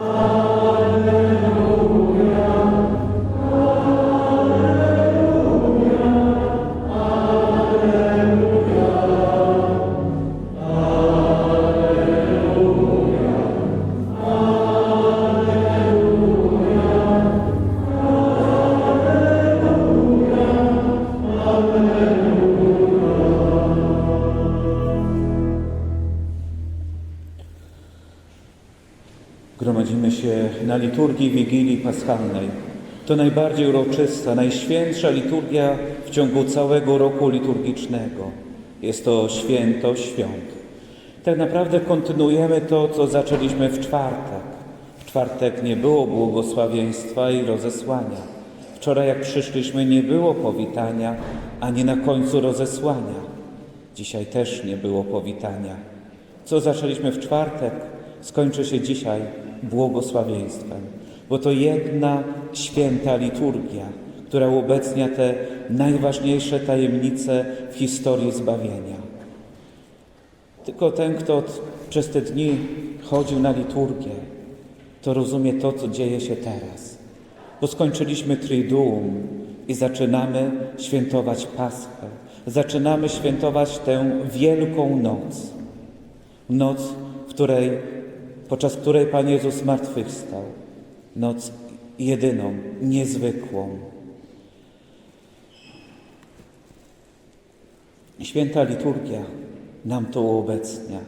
Oh. Liturgii Wigilii Paschalnej. To najbardziej uroczysta, najświętsza liturgia w ciągu całego roku liturgicznego. Jest to święto świąt. Tak naprawdę kontynuujemy to, co zaczęliśmy w czwartek. W czwartek nie było błogosławieństwa i rozesłania. Wczoraj, jak przyszliśmy, nie było powitania, ani na końcu rozesłania. Dzisiaj też nie było powitania. Co zaczęliśmy w czwartek, skończy się dzisiaj błogosławieństwem, bo to jedna święta liturgia, która uobecnia te najważniejsze tajemnice w historii zbawienia. Tylko ten, kto przez te dni chodził na liturgię, to rozumie to, co dzieje się teraz. Bo skończyliśmy Triduum i zaczynamy świętować Paschę. Zaczynamy świętować tę wielką noc. Noc, w której, podczas której Pan Jezus zmartwychwstał. Noc jedyną, niezwykłą. Święta liturgia nam to uobecnia.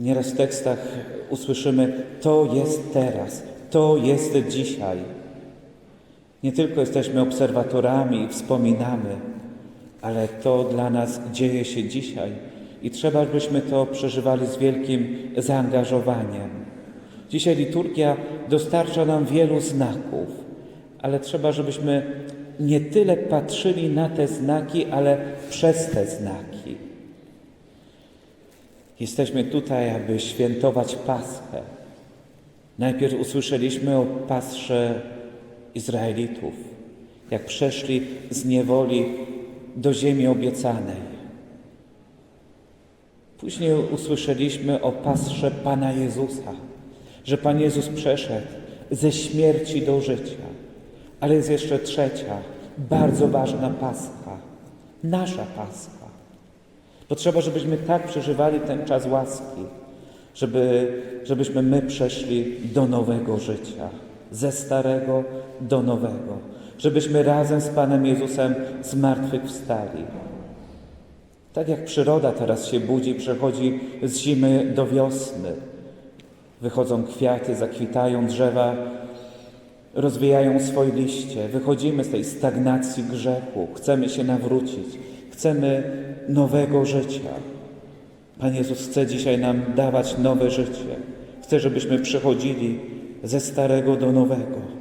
Nieraz w tekstach usłyszymy: To jest teraz, to jest dzisiaj. Nie tylko jesteśmy obserwatorami i wspominamy, ale to dla nas dzieje się dzisiaj i trzeba, byśmy to przeżywali z wielkim zaangażowaniem. Dzisiaj liturgia dostarcza nam wielu znaków, ale trzeba, żebyśmy nie tyle patrzyli na te znaki, ale przez te znaki. Jesteśmy tutaj, aby świętować Paschę. Najpierw usłyszeliśmy o Pasrze Izraelitów, jak przeszli z niewoli do ziemi obiecanej. Później usłyszeliśmy o Pasrze Pana Jezusa, że Pan Jezus przeszedł ze śmierci do życia. Ale jest jeszcze trzecia, bardzo ważna Pascha, nasza Pascha. Potrzeba, żebyśmy tak przeżywali ten czas łaski, żeby, żebyśmy my przeszli do nowego życia, ze starego do nowego, żebyśmy razem z Panem Jezusem zmartwychwstali. Tak jak przyroda teraz się budzi, przechodzi z zimy do wiosny. Wychodzą kwiaty, zakwitają drzewa, rozwijają swoje liście. Wychodzimy z tej stagnacji grzechu, chcemy się nawrócić, chcemy nowego życia. Pan Jezus chce dzisiaj nam dawać nowe życie. Chce, żebyśmy przechodzili ze starego do nowego.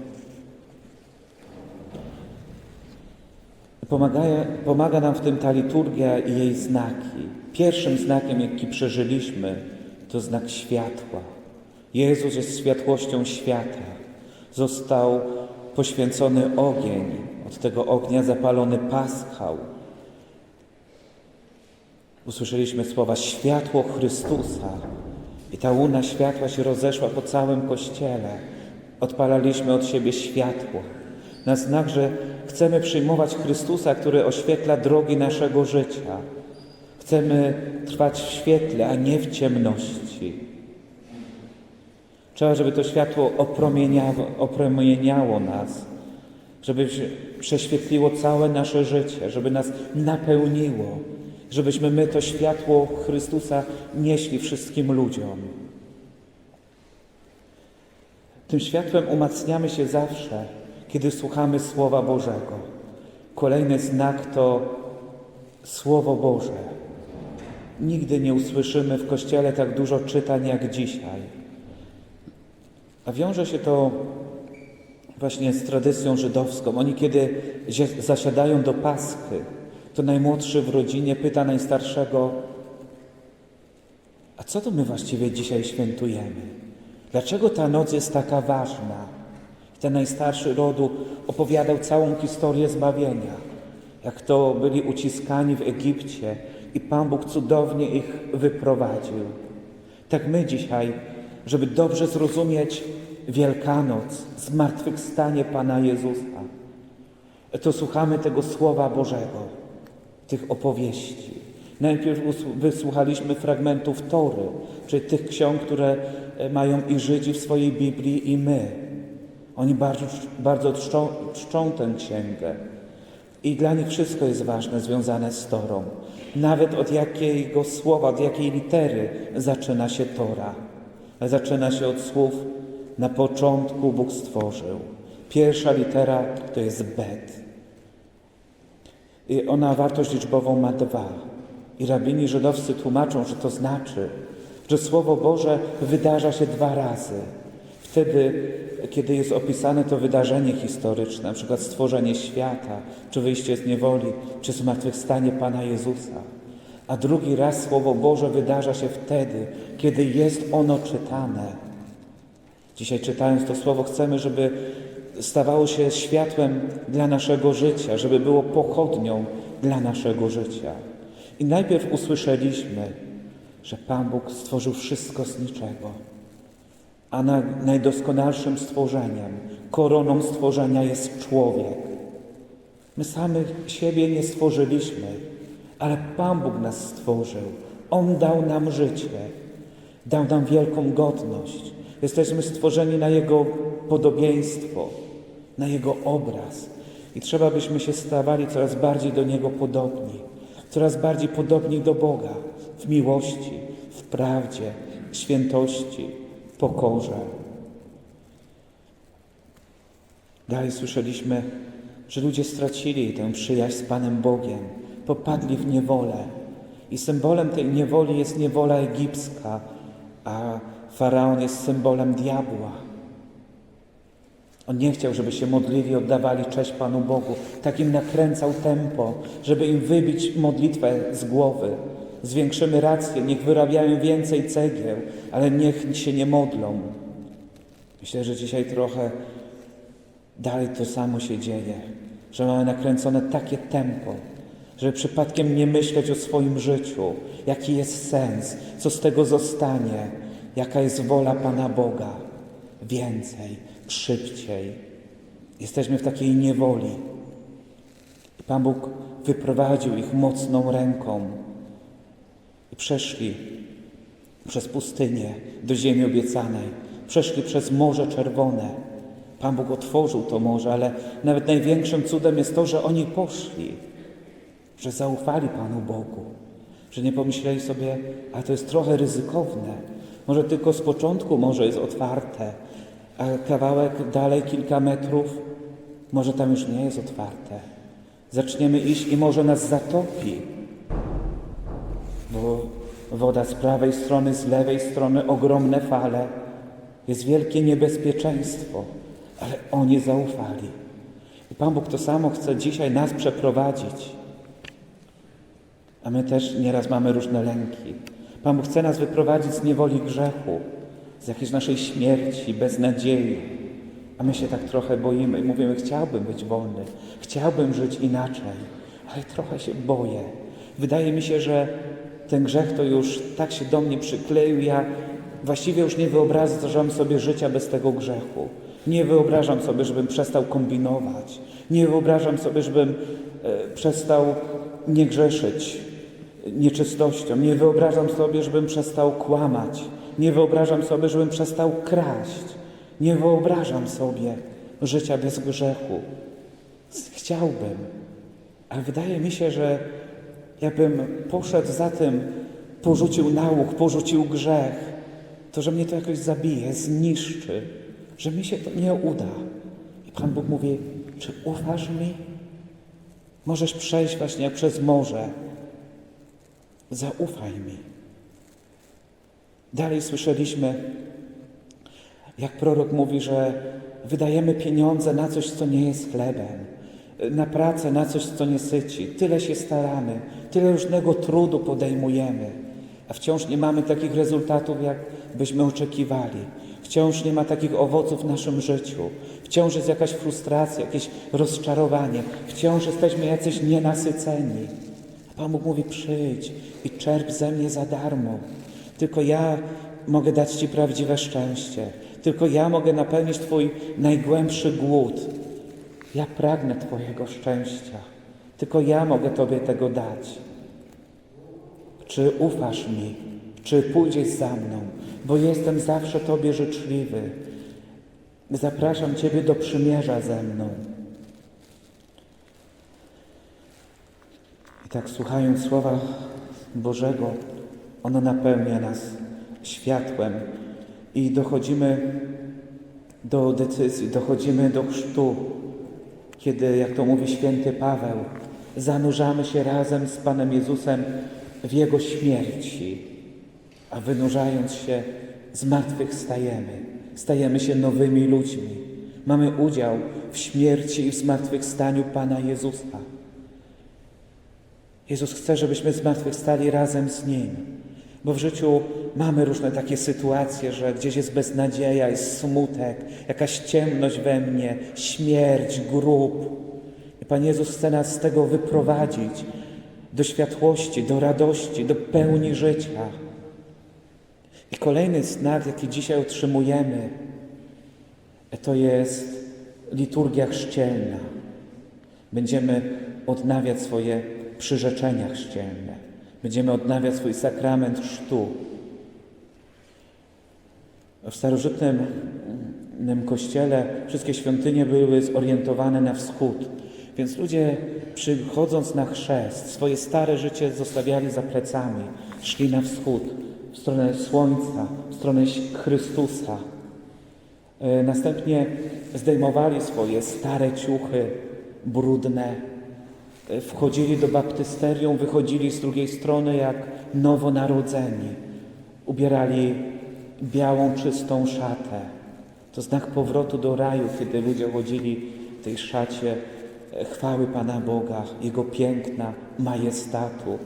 Pomaga, pomaga nam w tym ta liturgia i jej znaki. Pierwszym znakiem, jaki przeżyliśmy, to znak światła. Jezus jest światłością świata. Został poświęcony ogień, od tego ognia zapalony paschał. Usłyszeliśmy słowa światło Chrystusa i ta łuna światła się rozeszła po całym Kościele. Odpalaliśmy od siebie światło. Na znak, że chcemy przyjmować Chrystusa, który oświetla drogi naszego życia. Chcemy trwać w świetle, a nie w ciemności. Trzeba, żeby to światło opromieniało, opromieniało nas, żeby prześwietliło całe nasze życie, żeby nas napełniło, żebyśmy my to światło Chrystusa nieśli wszystkim ludziom. Tym światłem umacniamy się zawsze, kiedy słuchamy Słowa Bożego. Kolejny znak to Słowo Boże. Nigdy nie usłyszymy w Kościele tak dużo czytań jak dzisiaj. A wiąże się to właśnie z tradycją żydowską. Oni, kiedy zasiadają do Paschy, to najmłodszy w rodzinie pyta najstarszego: A co to my właściwie dzisiaj świętujemy? Dlaczego ta noc jest taka ważna? Ten najstarszy rodu opowiadał całą historię zbawienia, jak to byli uciskani w Egipcie i Pan Bóg cudownie ich wyprowadził. Tak my dzisiaj, żeby dobrze zrozumieć Wielkanoc, zmartwychwstanie Pana Jezusa, to słuchamy tego Słowa Bożego, tych opowieści. Najpierw wysłuchaliśmy fragmentów Tory, czyli tych ksiąg, które e, mają i Żydzi w swojej Biblii, i my. Oni bardzo, bardzo czczą, czczą tę księgę. I dla nich wszystko jest ważne, związane z Torą. Nawet od jakiego słowa, od jakiej litery zaczyna się Tora. Zaczyna się od słów na początku Bóg stworzył. Pierwsza litera to jest bet. I ona wartość liczbową ma dwa. I rabini żydowscy tłumaczą, że to znaczy, że Słowo Boże wydarza się dwa razy. Wtedy, kiedy jest opisane to wydarzenie historyczne, na przykład stworzenie świata, czy wyjście z niewoli, czy zmartwychwstanie Pana Jezusa. A drugi raz Słowo Boże wydarza się wtedy, kiedy jest ono czytane. Dzisiaj czytając to Słowo chcemy, żeby stawało się światłem dla naszego życia, żeby było pochodnią dla naszego życia. I najpierw usłyszeliśmy, że Pan Bóg stworzył wszystko z niczego, a na, najdoskonalszym stworzeniem, koroną stworzenia jest człowiek. My samych siebie nie stworzyliśmy, ale Pan Bóg nas stworzył. On dał nam życie, dał nam wielką godność. Jesteśmy stworzeni na Jego podobieństwo, na Jego obraz. I trzeba byśmy się stawali coraz bardziej do Niego podobni, coraz bardziej podobni do Boga w miłości, w prawdzie, w świętości, pokorze. Dalej słyszeliśmy, że ludzie stracili tę przyjaźń z Panem Bogiem, popadli w niewolę. I symbolem tej niewoli jest niewola egipska, a faraon jest symbolem diabła. On nie chciał, żeby się modlili, oddawali cześć Panu Bogu. Tak im nakręcał tempo, żeby im wybić modlitwę z głowy. Zwiększymy rację, niech wyrabiają więcej cegieł, ale niech się nie modlą. Myślę, że dzisiaj trochę dalej to samo się dzieje, że mamy nakręcone takie tempo, żeby przypadkiem nie myśleć o swoim życiu, jaki jest sens, co z tego zostanie, jaka jest wola Pana Boga. Więcej, szybciej. Jesteśmy w takiej niewoli. I Pan Bóg wyprowadził ich mocną ręką przeszli przez pustynię do ziemi obiecanej. Przeszli przez Morze Czerwone. Pan Bóg otworzył to morze, ale nawet największym cudem jest to, że oni poszli, że zaufali Panu Bogu, że nie pomyśleli sobie, a to jest trochę ryzykowne. Może tylko z początku morze jest otwarte, a kawałek dalej, kilka metrów, może tam już nie jest otwarte. Zaczniemy iść i może nas zatopi, bo woda z prawej strony, z lewej strony, ogromne fale. Jest wielkie niebezpieczeństwo, ale oni zaufali. I Pan Bóg to samo chce dzisiaj nas przeprowadzić. A my też nieraz mamy różne lęki. Pan Bóg chce nas wyprowadzić z niewoli grzechu, z jakiejś naszej śmierci, beznadziei. A my się tak trochę boimy i mówimy, chciałbym być wolny, chciałbym żyć inaczej, ale trochę się boję. Wydaje mi się, że ten grzech to już tak się do mnie przykleił, ja właściwie już nie wyobrażam sobie życia bez tego grzechu. Nie wyobrażam sobie, żebym przestał kombinować. Nie wyobrażam sobie, żebym e, przestał nie grzeszyć nieczystością. Nie wyobrażam sobie, żebym przestał kłamać. Nie wyobrażam sobie, żebym przestał kraść. Nie wyobrażam sobie życia bez grzechu. Chciałbym, ale wydaje mi się, że jakbym poszedł za tym, porzucił nauk, porzucił grzech, to że mnie to jakoś zabije, zniszczy, że mi się to nie uda. I Pan Bóg mówi, czy ufasz mi? Możesz przejść właśnie przez morze. Zaufaj mi. Dalej słyszeliśmy, jak prorok mówi, że wydajemy pieniądze na coś, co nie jest chlebem, na pracę, na coś, co nie syci. Tyle się staramy, tyle różnego trudu podejmujemy, a wciąż nie mamy takich rezultatów, jak byśmy oczekiwali. Wciąż nie ma takich owoców w naszym życiu. Wciąż jest jakaś frustracja, jakieś rozczarowanie. Wciąż jesteśmy jacyś nienasyceni. A Pan Bóg mówi: przyjdź i czerp ze mnie za darmo. Tylko ja mogę dać Ci prawdziwe szczęście. Tylko ja mogę napełnić Twój najgłębszy głód. Ja pragnę Twojego szczęścia. Tylko ja mogę Tobie tego dać. Czy ufasz mi? Czy pójdziesz za mną? Bo jestem zawsze Tobie życzliwy. Zapraszam Ciebie do przymierza ze mną. I tak słuchając Słowa Bożego, ono napełnia nas światłem i dochodzimy do decyzji, dochodzimy do chrztu, kiedy, jak to mówi święty Paweł, zanurzamy się razem z Panem Jezusem w Jego śmierci, a wynurzając się z martwych stajemy, stajemy się nowymi ludźmi. Mamy udział w śmierci i w zmartwychwstaniu Pana Jezusa. Jezus chce, żebyśmy zmartwychwstali razem z Nim. Bo w życiu mamy różne takie sytuacje, że gdzieś jest beznadzieja, jest smutek, jakaś ciemność we mnie, śmierć, grób. I Pan Jezus chce nas z tego wyprowadzić do światłości, do radości, do pełni życia. I kolejny znak, jaki dzisiaj otrzymujemy, to jest liturgia chrzcielna. Będziemy odnawiać swoje przyrzeczenia chrzcielne. Będziemy odnawiać swój sakrament chrztu. W starożytnym mm, kościele wszystkie świątynie były zorientowane na wschód, więc ludzie przychodząc na chrzest, swoje stare życie zostawiali za plecami, szli na wschód, w stronę słońca, w stronę Chrystusa. E, Następnie zdejmowali swoje stare ciuchy, brudne, E, wchodzili do baptysterium, wychodzili z drugiej strony jak nowonarodzeni. Ubierali białą, czystą szatę. To znak powrotu do raju, kiedy ludzie chodzili w tej szacie e, chwały Pana Boga, Jego piękna, majestatu.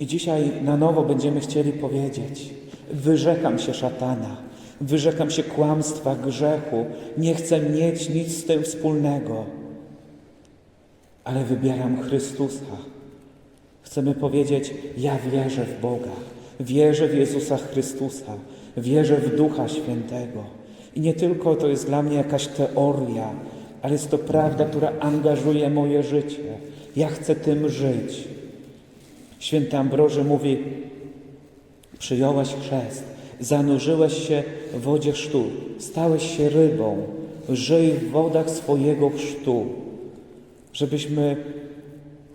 I dzisiaj na nowo będziemy chcieli powiedzieć: Wyrzekam się szatana, wyrzekam się kłamstwa, grzechu, nie chcę mieć nic z tym wspólnego ale wybieram Chrystusa. Chcemy powiedzieć: Ja wierzę w Boga, wierzę w Jezusa Chrystusa, wierzę w Ducha Świętego. I nie tylko to jest dla mnie jakaś teoria, ale jest to prawda, która angażuje moje życie. Ja chcę tym żyć. Święty Ambroży mówi: Przyjąłeś chrzest, zanurzyłeś się w wodzie chrztu, stałeś się rybą, żyj w wodach swojego chrztu żebyśmy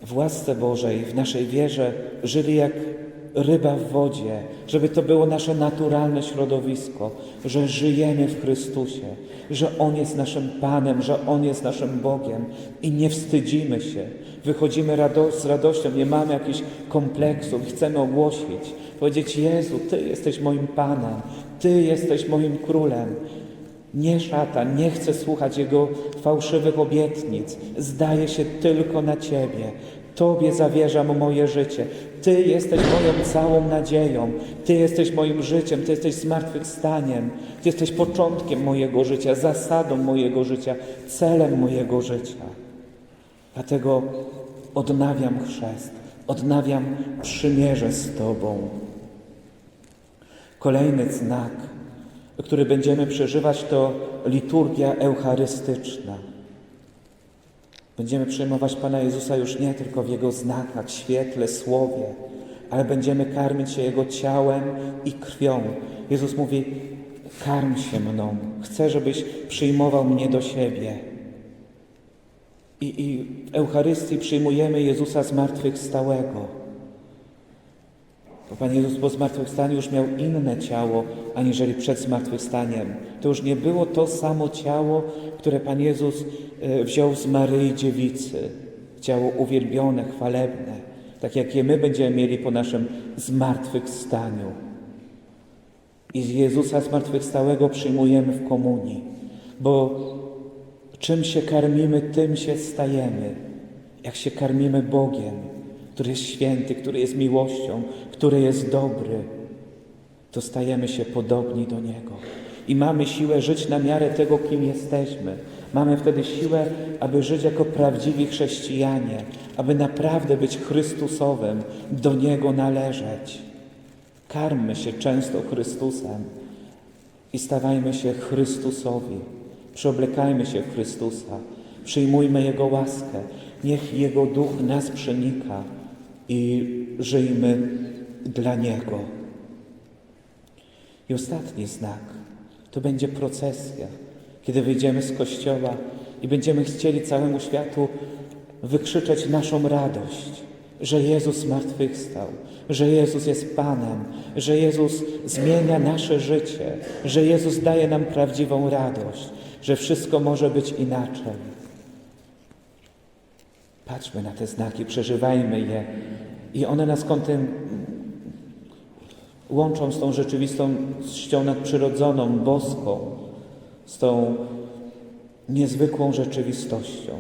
w łasce Bożej, w naszej wierze żyli jak ryba w wodzie, żeby to było nasze naturalne środowisko, że żyjemy w Chrystusie, że On jest naszym Panem, że On jest naszym Bogiem i nie wstydzimy się. Wychodzimy rado z radością, nie mamy jakichś kompleksów, chcemy ogłosić, powiedzieć: Jezu, Ty jesteś moim Panem, Ty jesteś moim Królem. Nie szatan, nie chce słuchać jego fałszywych obietnic. Zdaje się tylko na Ciebie. Tobie zawierzam moje życie. Ty jesteś moją całą nadzieją. Ty jesteś moim życiem. Ty jesteś zmartwychwstaniem. Ty jesteś początkiem mojego życia, zasadą mojego życia, celem mojego życia. Dlatego odnawiam chrzest, odnawiam przymierze z Tobą. Kolejny znak – który będziemy przeżywać, to liturgia eucharystyczna. Będziemy przyjmować Pana Jezusa już nie tylko w Jego znakach, świetle, słowie, ale będziemy karmić się Jego ciałem i krwią. Jezus mówi: Karm się mną, chcę, żebyś przyjmował mnie do siebie. I, i w Eucharystii przyjmujemy Jezusa zmartwychwstałego. Bo Pan Jezus po zmartwychwstaniu już miał inne ciało, aniżeli przed zmartwychwstaniem. To już nie było to samo ciało, które Pan Jezus wziął z Maryi Dziewicy. Ciało uwielbione, chwalebne, tak jak je my będziemy mieli po naszym zmartwychwstaniu. I z Jezusa zmartwychwstałego przyjmujemy w komunii, bo czym się karmimy, tym się stajemy. Jak się karmimy Bogiem, który jest święty, który jest miłością, który jest dobry, to stajemy się podobni do Niego. I mamy siłę żyć na miarę tego, kim jesteśmy. Mamy wtedy siłę, aby żyć jako prawdziwi chrześcijanie, aby naprawdę być Chrystusowym, do Niego należeć. Karmmy się często Chrystusem i stawajmy się Chrystusowi. Przeoblekajmy się w Chrystusa. Przyjmujmy Jego łaskę. Niech Jego duch nas przenika i żyjmy dla Niego. I ostatni znak to będzie procesja, kiedy wyjdziemy z kościoła i będziemy chcieli całemu światu wykrzyczeć naszą radość, że Jezus zmartwychwstał, że Jezus jest Panem, że Jezus zmienia nasze życie, że Jezus daje nam prawdziwą radość, że wszystko może być inaczej. Patrzmy na te znaki, przeżywajmy je i one nas kątem łączą z tą rzeczywistością nadprzyrodzoną, boską, z tą niezwykłą rzeczywistością.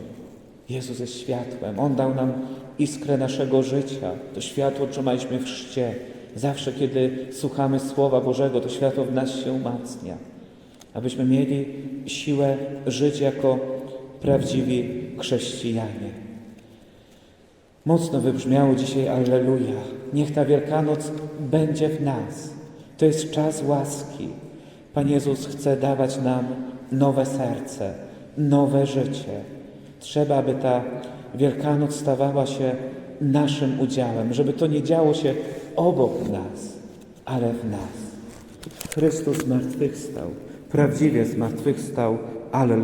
Jezus jest światłem. On dał nam iskrę naszego życia. To światło trzymaliśmy w chrzcie. Zawsze, kiedy słuchamy Słowa Bożego, to światło w nas się umacnia. Abyśmy mieli siłę żyć jako prawdziwi chrześcijanie. Mocno wybrzmiało dzisiaj Alleluja. Niech ta Wielkanoc będzie w nas. To jest czas łaski. Pan Jezus chce dawać nam nowe serce, nowe życie. Trzeba, aby ta Wielkanoc stawała się naszym udziałem, żeby to nie działo się obok nas, ale w nas. Chrystus zmartwychwstał, prawdziwie zmartwychwstał. Alleluja.